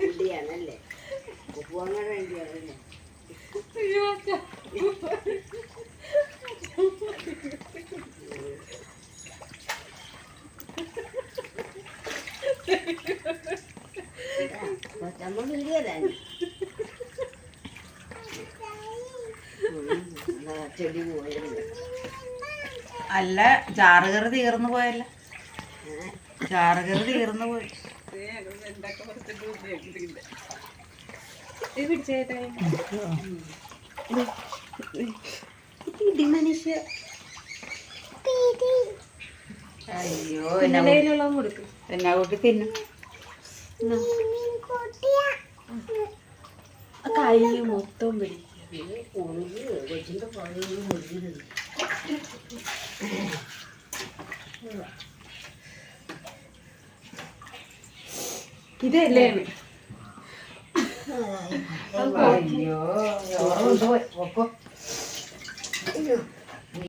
വേണ്ടിയാണല്ലേ അല്ല ജാറുകറ് തീർന്നു പോയല്ലേ. ചാറുകറി തീർന്നു പോയി. മനുഷ്യ അയ്യോ എന്നാ കൂ- എന്നാ കൂട്ടി തിന്നും. കൈ മൊത്തം പിടിക്കും ఇదే లేమి అయ్యో ఎవరు